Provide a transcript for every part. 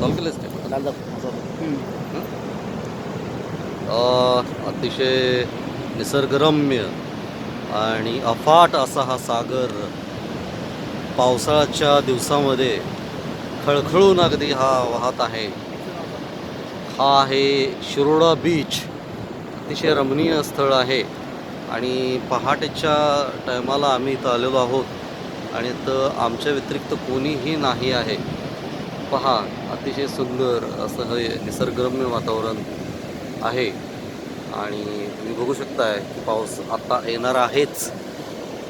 चालू अतिशय निसर्गरम्य आणि अफाट असा हा सागर पावसाळ्याच्या दिवसामध्ये खळखळून अगदी हा वाहत आहे. हा आहे शिरोडा बीच अतिशय रमणीय स्थळ आहे आणि पहाटेच्या टायमाला आम्ही इथं आलेलो आहोत आणि इथं आमच्या व्यतिरिक्त कोणीही नाही आहे. पहा अतिशय सुंदर असं हे निसर्गरम्य वातावरण आहे. आणि तुम्ही बघू शकताय की पाऊस आता येणार आहेच.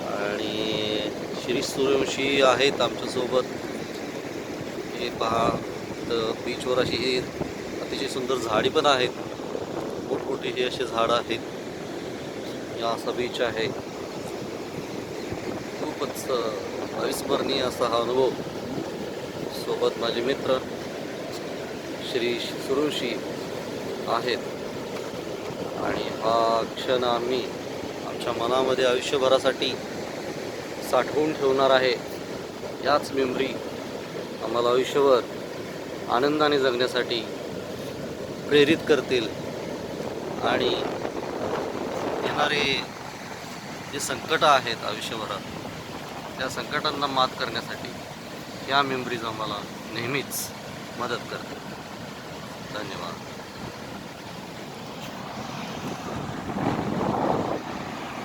आणि शिरीष सूर्यवंशी आहेत आमच्यासोबत. हे पहा तर बीचवर अशी ही अतिशय सुंदर झाडी पण आहेत. मोठमोठी ही अशी झाडं आहेत. या असा बीच आहे. खूपच अविस्मरणीय असा हा अनुभव. माझ्यासोबत माझे मित्र श्री सुरुषी आहेत. आणि हा क्षण आम्ही आमच्या मनामध्ये आयुष्यभरासाठी साठवून ठेवणार आहे. याच मेमरी आम्हाला आयुष्यभर आनंदाने जगण्यासाठी प्रेरित करतील. आणि येणारे जे संकटं आहेत आयुष्यभरात त्या संकटांना मात करण्यासाठी या मेमरीज आम्हाला नेहमीच मदत करते धन्यवाद.